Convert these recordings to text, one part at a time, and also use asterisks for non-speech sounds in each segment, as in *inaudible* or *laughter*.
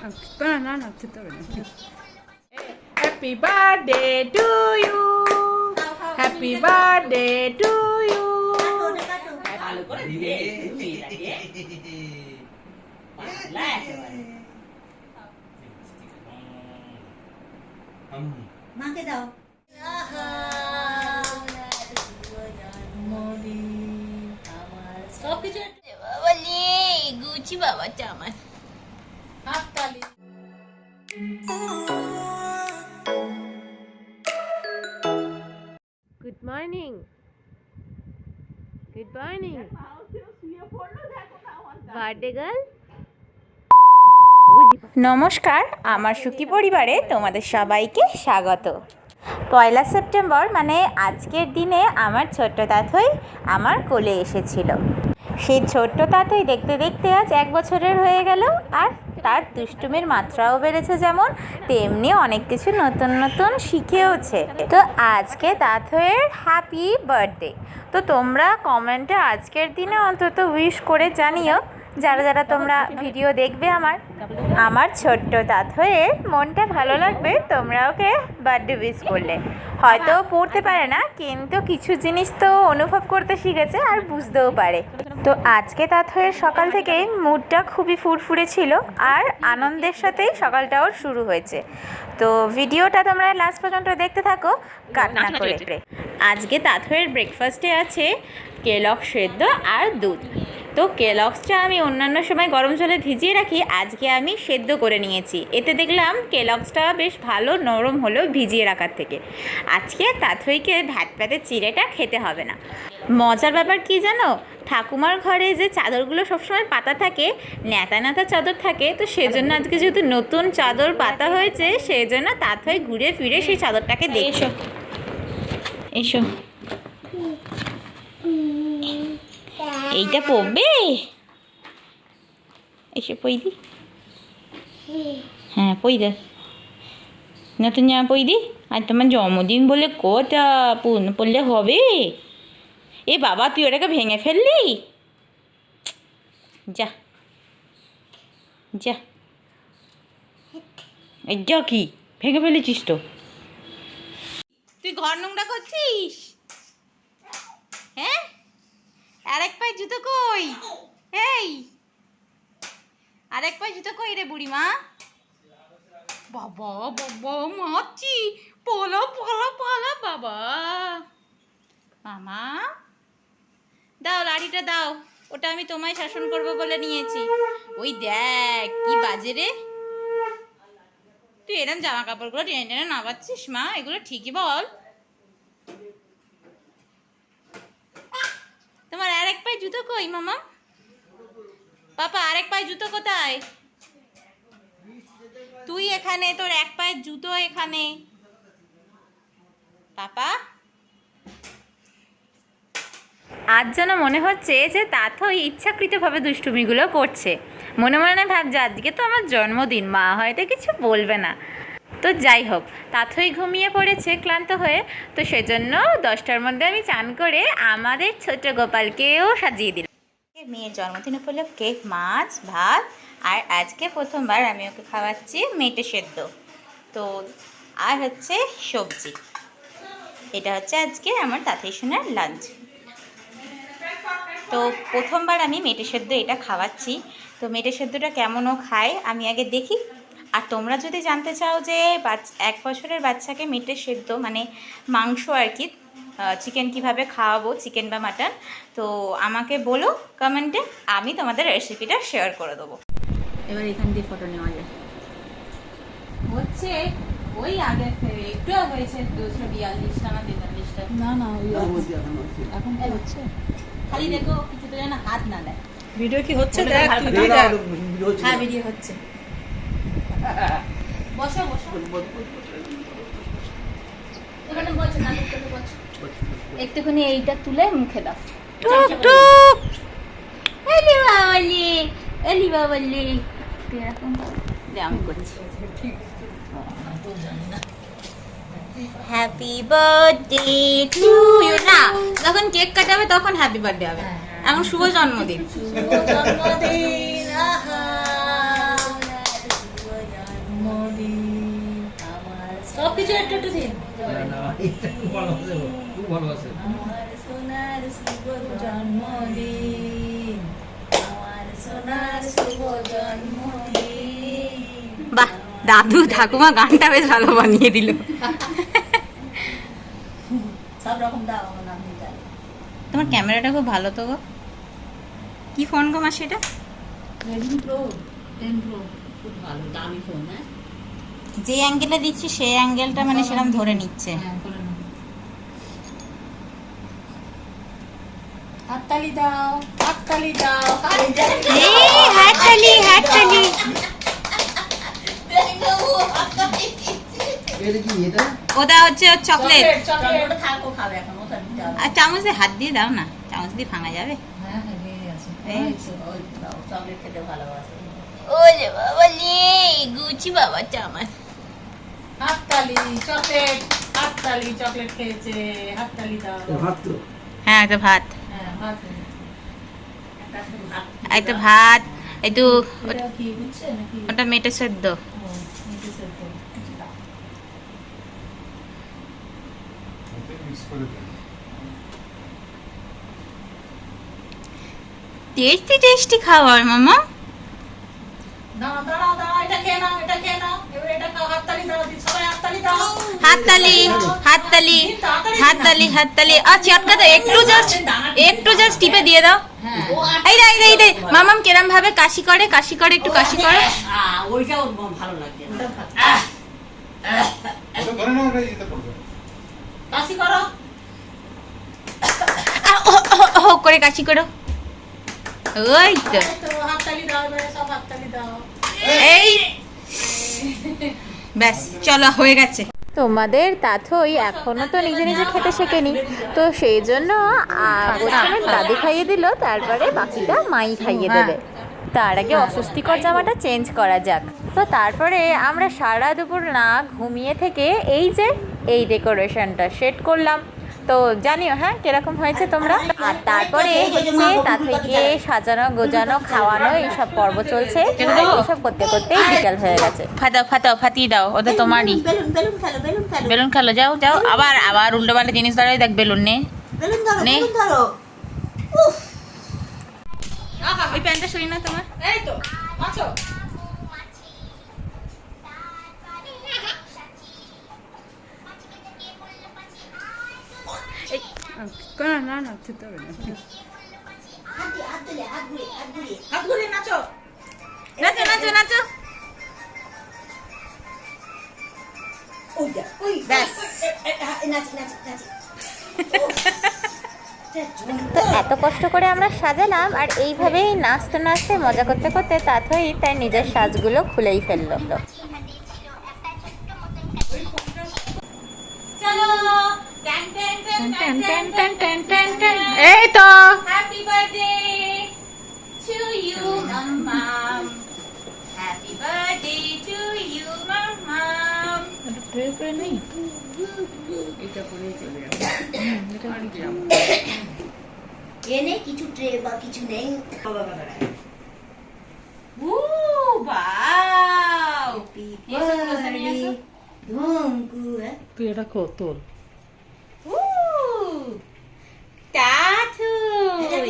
না না না খেতে হবে না happy birthday to you happy birthday to you. মাকে দাও সবকিছু বাবালে গুচি বার্থডে গার্ল নমস্কার আমার সুখী পরিবারে তোমাদের সবাইকে স্বাগত। পয়লা সেপ্টেম্বর মানে আজকের দিনে আমার ছোট্ট তাঁতই আমার কোলে এসেছিল। সেই ছোট্ট তাঁতই দেখতে দেখতে আজ এক বছরের হয়ে গেল আর তার দুষ্টুমির মাত্রাও বেড়েছে যেমন, তেমনি অনেক কিছু নতুন নতুন শিখেওছে। তো আজকে দাথয়ের হ্যাপি বার্থডে তো তোমরা কমেন্টে আজকের দিনে অন্তত উইশ করে জানিও। যারা যারা তোমরা ভিডিও দেখবে আমার আমার ছোট্ট তাত হয়ে মনটা ভালো লাগবে, তোমরা ওকে বার্থডে উইশ করলে। হয়তো পড়তে পারে না, কিন্তু কিছু জিনিস তো অনুভব করতে শিখেছে আর বুঝতেও পারে। তো আজকে তাত হয়ে সকাল থেকে মুডটা খুবই ফুরফুরে ছিল আর আনন্দের সাথেই সকালটা ওর শুরু হয়েছে। তো ভিডিওটা তোমরা লাস্ট পর্যন্ত দেখতে থাকো, কাট না করে। আজকে তাথয়ের ব্রেকফাস্টে আছে কেলক সেদ্ধ আর দুধ। তো কেলক্সটা আমি অন্যান্য সময় গরম জলে ভিজিয়ে রাখি, আজকে আমি সেদ্ধ করে নিয়েছি। এতে দেখলাম কেলক্সটা বেশ ভালো নরম হলো ভিজিয়ে রাখার থেকে। আজকে তাথইকে ভ্যাট প্যাতে চিড়েটা খেতে হবে না। মজার ব্যাপার কি জানো? ঠাকুমার ঘরে যে চাদরগুলো সবসময় পাতা থাকে, ন্যাতা ন্যাতা চাদর থাকে, তো সেজন্য আজকে যেহেতু নতুন চাদর পাতা হয়েছে সেই জন্য তাথই ঘুরে ফিরে সেই চাদরটাকে দেখছ এসো। এইটা পড়বে? এসে পই দি। হ্যাঁ পই দে। নতুন জামা পই দি। আর তোমার জন্মদিন বলে কথা পূর্ণ পড়লে হবে। এ বাবা, তুই ওটাকে ভেঙে ফেললি? যা। যা। যা কি, ভেঙে ফেলেছিস তো। তুই ঘর নোংরা করছিস? হ্যাঁ? আরেক পায়ে জুতো কই? এই। আরেক পায়ে জুতো কই রে বুড়িমা? বাবা বাবা, মাছি। পলা পলা পলা, বাবা। মামা, দাও লাঠিটা দাও। ওটা আমি তোমায় শাসন করব বলে নিয়েছি। ওই দেখ, কি বাজে রে। তুই এরম জামা কাপড়গুলো টেনে টেনে নামাচ্ছিস, মা? এগুলো ঠিকই বল। তোমার আরেক পায়ে জুতো কই, মামা? পাপা, আরেক পায়ে জুতো কোথায়? তুই এখানে, তোর এক পায়ের জুতো এখানে। পাপা? আজ যেন মনে হচ্ছে যে তাথই ইচ্ছাকৃতভাবে দুষ্টুমিগুলো করছে। মনে মনে ভাবছে, আজকে তো আমার জন্মদিন, মা হয়তো কিছু বলবে না। তো যাই হোক তাথই ঘুমিয়ে পড়েছে, ক্লান্ত হয়ে। তো সেজন্য দশটার মধ্যে আমি চান করে আমাদের ছোট গোপালকেও সাজিয়ে দিলাম। মেয়ের জন্মদিন উপলক্ষে মাছ, ভাত, আর আজকে প্রথমবার আমি ওকে খাওয়াচ্ছি মেটে সেদ্ধ। তো, আর হচ্ছে সবজি। এটা হচ্ছে আজকে আমার তাঁতেই সোনার লাঞ্চ তো প্রথমবার আমি মেটে সেদ্ধ এটা খাওয়াচ্ছি। তো মেটে সেদ্ধটা কেমন ও খায়, আমি আগে দেখি। আর তোমরা যদি জানতে চাও যে এক বছরের বাচ্চাকে মেটে সেদ্ধ মানে মাংস আর কি চিকেন কীভাবে খাওয়াবো চিকেন বা মাটন তো আমাকে বলো কমেন্টে আমি তোমাদের রেসিপিটা শেয়ার করে দেবো। এবার এখান দিয়ে ফটো নেওয়া যায় হচ্ছে ওই আগে একটু হয়েছে দুশো বিয়াল্লিশটা না তেতাল্লিশটা। না না এখন কি হচ্ছে। খালি দেখো কিছু তো যেন হাত না দেয়। ভিডিও কি হচ্ছে? দেখ দেখ। হ্যাঁ ভিডিও হচ্ছে। বসো বসো। এখানে বসো না বসো। একটুখানি এইটা তুলে মুখে দাও। টুক টুক। এলি বাবালি এলি বাবালি। এরকম দে আমি করছি। হ্যাপি বার্থডে টু ইউ না যখন কেক কাটাবে তখন হ্যাপি বার্থডে হবে। এমন শুভ জন্মদিন। শুভ জন্মদিন আহা। কিছু একটু একটু দিন না না এটা খুব ভালোবাসে ও, খুব ভালোবাসে আমার সোনার শুভ জন্মদিন আমার সোনার শুভ জন্মদিন বাহ দাদু ঠাকুমা গানটা বেশ ভালো বানিয়ে দিল। সব রকম দাও আমার নাম তোমার ক্যামেরাটা খুব ভালো তো গো। কি ফোন গো মা সেটা? রেডমি প্রো টেন প্রো খুব ভালো দামি ফোন হ্যাঁ? যে অ্যাঙ্গেলে দিচ্ছি সেই অ্যাঙ্গেলটা মানে সেরকম ধরে নিচ্ছে। করে নাও হাততালি দাও হাততালি দাও হাততালি হাততালি। এটা কি এটা ওটা হচ্ছে চকলেট আর চামচ দিয়ে হাত দিয়ে দাও না চামচ দিয়ে ভাঙা যাবে। হ্যাঁ হ্যাঁ ওই বাবা লে গুচি বাবা চামাস হাততালি চকলেট হাততালি চকলেট খেয়েছে হাততালি দাও। ভাত তো? হ্যাঁ এটা ভাত। হ্যাঁ ভাত ভাত। ওটা মেটে সেদ্ধ। টেস্টি টেস্টি খাবার মামা দাঁড়াও এটা খেয়ে নাও এটা খেয়ে নাও এবার এটা খাও হাততালি দাও দি- সবাই হাততালি হাততালি হাততালি হাততালি। আচ্ছা আটকা দাও একটু জাস্ট একটু জাস্ট টিপে দিয়ে দাও। এই দে এই দে এই দে। মামাম কেরম ভাবে কাশি করে কাশি করে একটু কাশি করে। ওইটা ওর ভালো লাগে কাশি করো ও করে কাশি করো। ওই তো। এই তো হাততালি দাও এবারে সব হাততালি দাও এই ব্যাস চলো হয়ে গেছে। তোমাদের তাথই এখনও তো নিজে নিজে খেতে শেখেনি। তো সেই জন্য প্রথমে দাদি খাইয়ে দিল তারপরে বাকিটা মাই খাইয়ে দেবে। তার আগে অস্বস্তিকর জামাটা চেঞ্জ করা যাক। তো তারপরে আমরা সারা দুপুর না ঘুমিয়ে থেকে এই যে এই ডেকোরেশনটা সেট করলাম। তো জানিও হ্যাঁ কীরকম হয়েছে তোমরা? আর তারপরে হচ্ছে তাথইকে সাজানো গোজানো খাওয়ানো এইসব পর্ব চলছে। এইসব করতে করতেই বিকাল হয়ে গেছে। ফাটাও ফাটাও ফাটিয়ে দাও ওটা তোমারই বেলুন বেলুন খেলো যাও যাও আবার আবার উল্টো পাল্টা জিনিস ধরে দেখ বেলুন নে। নে। ওই প্যান্টটা না তোমার। এই তো আছো। তো *laughs* এত কষ্ট করে আমরা সাজালাম, আর এইভাবেই নাচতে নাচতে মজা করতে করতে তাথই তার নিজের সাজগুলো খুলেই ফেলল। Ten ten ten ten ten ten এই তো happy birthday to you Mammam happy birthday to you Mammam tray করে নেই এটা করেই চলে যাবে এটা আর কি এনে কিছু ট্রে বা কিছু নেই। উ বাও এসো বসে নিয়ে এসো ধুমকু হ্যাঁ তুই এটা কো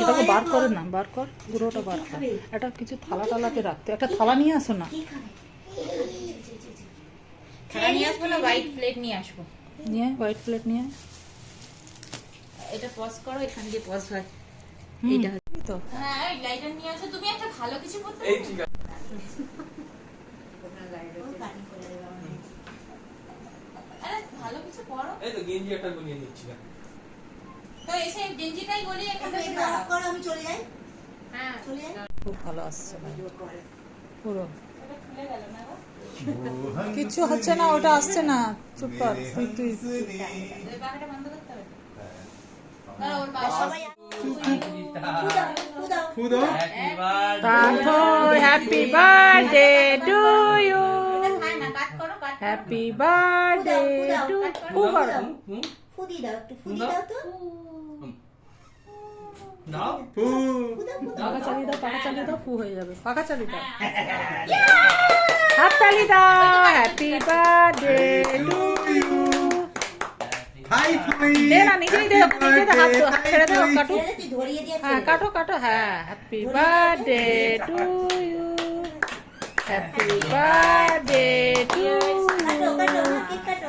এটাকে বার করে না বার কর গুঁড়োটা বার কর। এটা কিছু থালা টালাতে রাখতে একটা থালা নিয়ে আসো না। থালা নিয়ে আসব না হোয়াইট প্লেট নিয়ে আসব? নিয়ে হোয়াইট প্লেট নিয়ে। এটা পজ করো এখান দিয়ে পজ হয়। এইটা তো। হ্যাঁ ওই লাইটার নিয়ে আসো তুমি একটা ভালো কিছু করতে আরে ভালো কিছু করো। এই তো গেঞ্জি একটা বানিয়ে নিচ্ছি তো এসে গেঞ্জিটাই গলি এখানে এটা আমি চলে যাই। হ্যাঁ চলে যাই? খুব ভালো আসছে পুরো। কিচ্ছু হচ্ছে না ওটা আসছে না। চুপ কর তুই তুই। Happy birthday to you happy birthday to ফুদি? দাও একটু ফুদি? দাও তো চালিয়ে দাও চালিয়ে দাও ফু হয়ে যাবে। পাখা চালিয়ে দাও দাও হ্যাপি বার্থডে টু ইউ হাই তুই দে না নিজেই দে নিজেই দে হাত হাত ছেড়ে দে ও কাটু ধরিয়ে দিয়ে হ্যাঁ কাটো কাটো হ্যাঁ happy birthday to you happy birthday to কাটো কাটো কেক কাটো।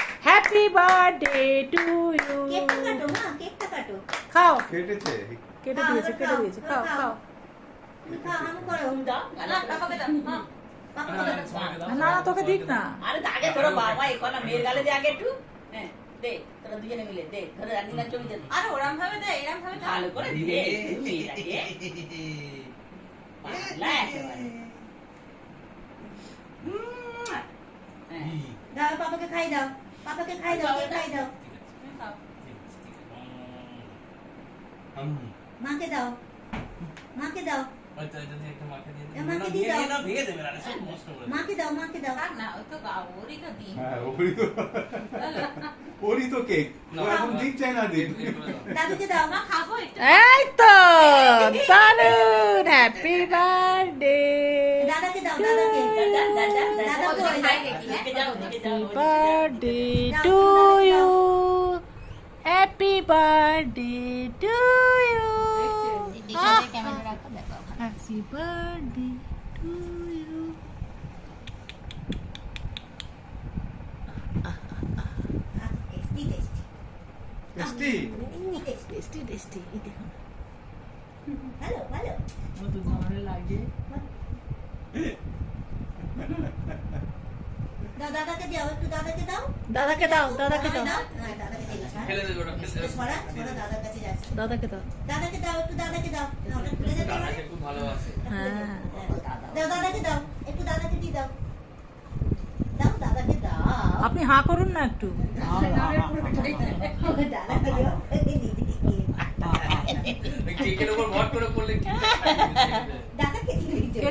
happy birthday to you খাও। কেটেছে। কেটে দিয়েছে কেটে দিয়েছে খাও খাও। না তোকে দিক না। আরে আগে তোরা বাবা এই কথা মেয়ের গালে দে আগে একটু। হ্যাঁ দে ভাবে দে এরাম ভাবে ভালো দাও বাবাকে খাই দাও। পাপাকে খাই দাও খাই দাও? মাকে দাও। মাকে দাও। মাকে দাও। মাকে দাও না ও তো ওরই তো। দিন হ্যাঁ ওরই তো ওরই তো কেক এখন দিন চাই না দিন। দাদুকে দাও। মা খাব একটু এই তো Tarun happy birthday Oh, Happy birthday to you. Happy birthday to you. Happy birthday to you. Desti, desti, desti, desti, desti. Halo, halo. Mau tunggu mana lagi? দাদাকে দাও একটু দাদাকে দাও দাদাকে দাও দাদাকে দাও হ্যাঁ। ফেলে দেবে ওটা, ফেলে দেবে। দাদার কাছে যাচ্ছে দাদাকে দাও দাদাকে দাও একটু দাদাকে দাও ওটা খুলে যেতে পারে দাদাকে খুব ভালোবাসে। হ্যাঁ দাও দাদাকে দাও একটু দাদাকে দিয়ে দাও দাও দাদাকে দাও আপনি হাঁ করুন না একটু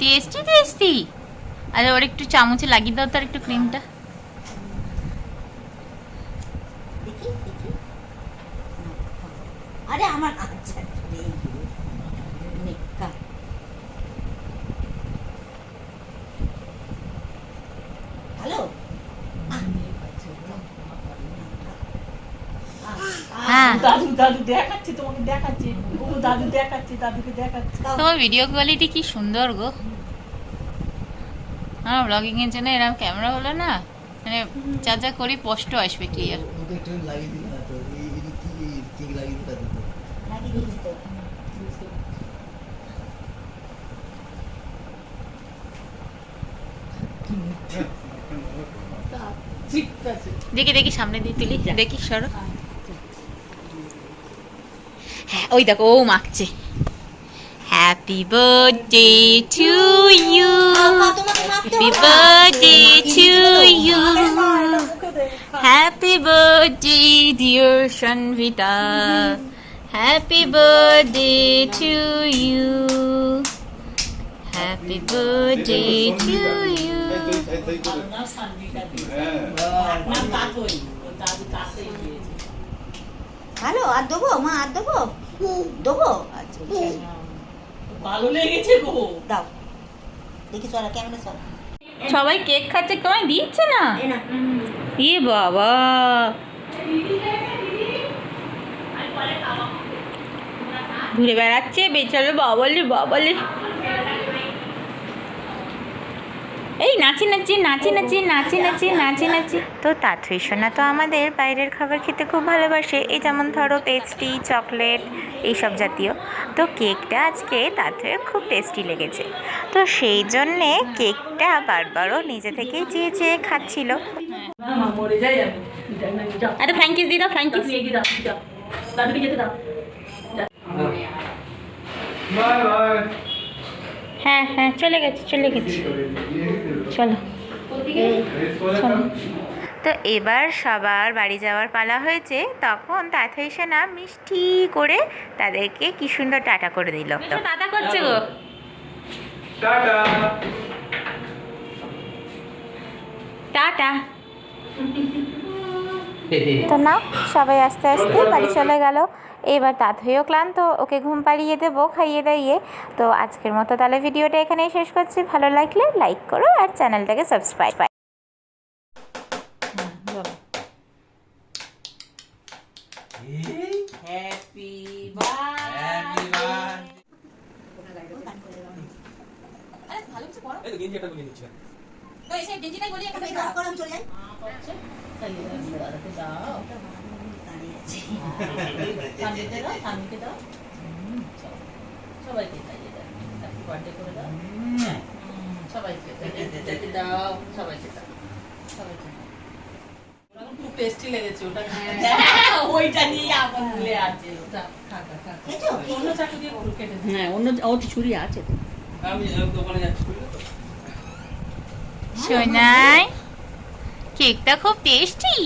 টেস্টি টেস্টি। আরে ওর একটু চামচে লাগিয়ে দাও তার একটু ক্রিমটা দেখি দেখি। আরে আমার আচ্ছা দাদু দাদু দেখাচ্ছি তোমাকে দেখাচ্ছি ও দাদু দেখাচ্ছি দাদুকে দেখাচ্ছি। তোমার ভিডিও কোয়ালিটি কি সুন্দর গো। আমার ব্লগিং এর জন্য এরকম ক্যামেরা হলো না মানে যা যা করি স্পষ্ট আসবে ক্লিয়ার দেখি দেখি সামনে দিয়ে তুলি। দেখি সরো। হ্যাঁ। ওই দেখো ও মাখছে। Happy birthday to you happy. Birthday to you happy birthday dear Sonvita happy birthday to you happy birthday to you না সানবিটা দিয়ে হ্যাঁ না কাতই ও দাদু কাতই দিয়েছে ভালো আর দেবো? মা আর দেবো? দেবো? আচ্ছা ভালো লেগেছে গো। দাও। দেখি সরা ক্যামেরা সরা। সবাই কেক খাচ্ছে তোমায় দিচ্ছে না? এ বাবা। ঘুরে বেড়াচ্ছে বেচারো বাবালে বাবালে। এই নাচি নাচি নাচি নাচি নাচি নাচি নাচি নাচি। তো তাঁতুই সোনা তো আমাদের বাইরের খাবার খেতে খুব ভালোবাসে। এই যেমন ধরো পেস্টি চকলেট এইসব জাতীয়। তো কেকটা আজকে তাঁতুয়ের খুব টেস্টি লেগেছে। তো সেই জন্যে কেকটা বারবারও নিজে থেকেই চেয়ে চেয়ে খাচ্ছিল। আরে হ্যাঁ হ্যাঁ চলে গেছে চলে গেছে। চলো। তো এবার সবার বাড়ি যাওয়ার পালা হয়েছে। তখন তাতে এসে না মিষ্টি করে তাদেরকে কি সুন্দর টাটা করে দিল। টাটা করছে গো। टाटा টাটা। তো না সবাই আস্তে আস্তে *laughs* বাড়ি চলে গেল। এবার তাথইও ক্লান্ত ওকে ঘুম পাড়িয়ে দেবো খাইয়ে দাইয়ে। তো আজকের মতো তাহলে ভিডিওটা এখানেই শেষ করছি। ভালো লাগলে লাইক করো আর চ্যানেলটাকে সাবস্ক্রাইব হ্যাপি বার্থডে এই তো গেঞ্জি একটা গুলিয়ে নিচ্ছি। আমি দাও করে আমি চলে যাই। দাও দাও। সবাইকে খাইয়ে দাও বার্থডে করে দাও সবাইকে দাও সবাইকে দাও সবাইকে খুব টেস্টি লেগেছে ওটা ওইটা নিয়ে আবার ভুলে আছে ওটা খা খা খা খেয়েছো? অন্য চাকু দিয়ে কেটে হ্যাঁ অন্য ও ছুরি আছে তো আমি দোকানে যাচ্ছি তো সোনাই কেকটা খুব টেস্টি